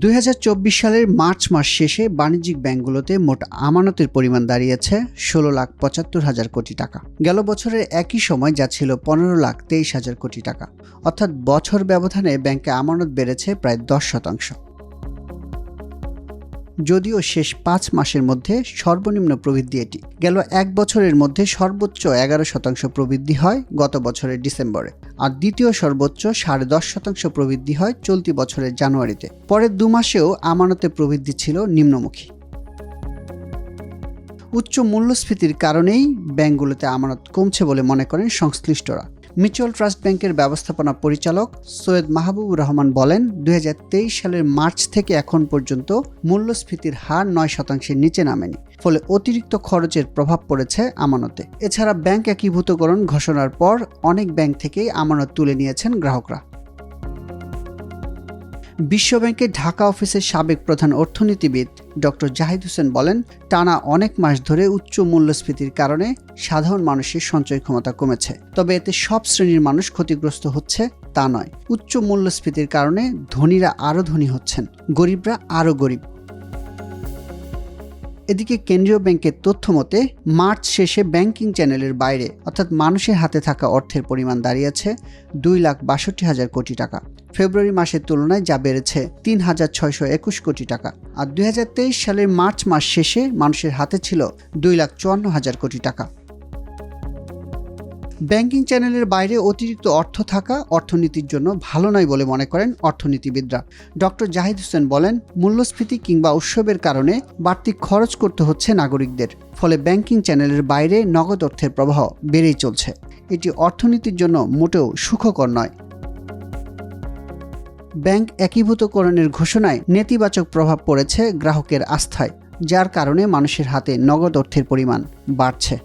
দুই হাজার চব্বিশ সালের মার্চ মাস শেষে বাণিজ্যিক ব্যাংকগুলোতে মোট আমানতের পরিমাণ দাঁড়িয়েছে ষোলো লাখ পঁচাত্তর হাজার কোটি টাকা। গেল বছরের একই সময় যা ছিল পনেরো লাখ তেইশ হাজার কোটি টাকা। অর্থাৎ বছর ব্যবধানে ব্যাংকে আমানত বেড়েছে প্রায় দশ শতাংশ। যদিও শেষ পাঁচ মাসের মধ্যে সর্বনিম্ন প্রবৃদ্ধি এটি। গেল এক বছরের মধ্যে সর্বোচ্চ এগারো শতাংশ প্রবৃদ্ধি হয় গত বছরের ডিসেম্বরে। আর দ্বিতীয় সর্বোচ্চ সাড়ে দশ শতাংশ প্রবৃদ্ধি হয় চলতি বছরের জানুয়ারিতে। পরের দু মাসেও আমানতে প্রবৃদ্ধি ছিল নিম্নমুখী। উচ্চ মূল্যস্ফীতির কারণেই ব্যাংকগুলোতে আমানত কমছে বলে মনে করেন সংশ্লিষ্টরা। মিউচুয়াল ট্রাস্ট ব্যাংকের ব্যবস্থাপনা পরিচালক সৈয়দ মাহবুবুর রহমান বলেন, দুই হাজার তেইশ সালের মার্চ থেকে এখন পর্যন্ত মূল্যস্ফীতির হার নয় শতাংশের নিচে নামেনি, ফলে অতিরিক্ত খরচের প্রভাব পড়েছে আমানতে। এছাড়া ব্যাংক একীভূতকরণ ঘোষণার পর অনেক ব্যাংক থেকেই আমানত তুলে নিয়েছেন গ্রাহকরা। বিশ্বব্যাংকের ঢাকা অফিসের সাবেক প্রধান অর্থনীতিবিদ ডক্টর জাহিদ হোসেন বলেন, টানা অনেক মাস ধরে উচ্চ মূল্যস্ফীতির কারণে সাধারণ মানুষের সঞ্চয় ক্ষমতা কমেছে। তবে এতে সব শ্রেণির মানুষ ক্ষতিগ্রস্ত হচ্ছে তা নয়। উচ্চ মূল্যস্ফীতির কারণে ধনীরা আরও ধনী হচ্ছেন, গরিবরা আরও গরিব। এদিকে কেন্দ্রীয় ব্যাংকের তথ্য মতে, মার্চ শেষে ব্যাংকিং চ্যানেলের বাইরে, অর্থাৎ মানুষের হাতে থাকা অর্থের পরিমাণ দাঁড়িয়েছে দুই লাখ বাষট্টি হাজার কোটি টাকা। ফেব্রুয়ারি মাসের তুলনায় যা বেড়েছে তিন হাজার ছয়শো একুশ কোটি টাকা। আর দুই হাজার তেইশ সালের মার্চ মাস শেষে মানুষের হাতে ছিল দুই লাখ চুয়ান্ন হাজার কোটি টাকা। ব্যাংকিং চ্যানেলের বাইরে অতিরিক্ত অর্থ থাকা অর্থনীতির জন্য ভালো নয় বলে মনে করেন অর্থনীতিবিদরা। ডক্টর জাহিদ হোসেন বলেন, মূল্যস্ফীতি কিংবা উৎসবের কারণে বাড়তি খরচ করতে হচ্ছে নাগরিকদের, ফলে ব্যাংকিং চ্যানেলের বাইরে নগদ অর্থের প্রবাহ বেড়েই চলছে। এটি অর্থনীতির জন্য মোটেও সুখকর নয়। ব্যাংক একীভূতকরণের ঘোষণায় নেতিবাচক প্রভাব পড়েছে গ্রাহকের আস্থায়, যার কারণে মানুষের হাতে নগদ অর্থের পরিমাণ বাড়ছে।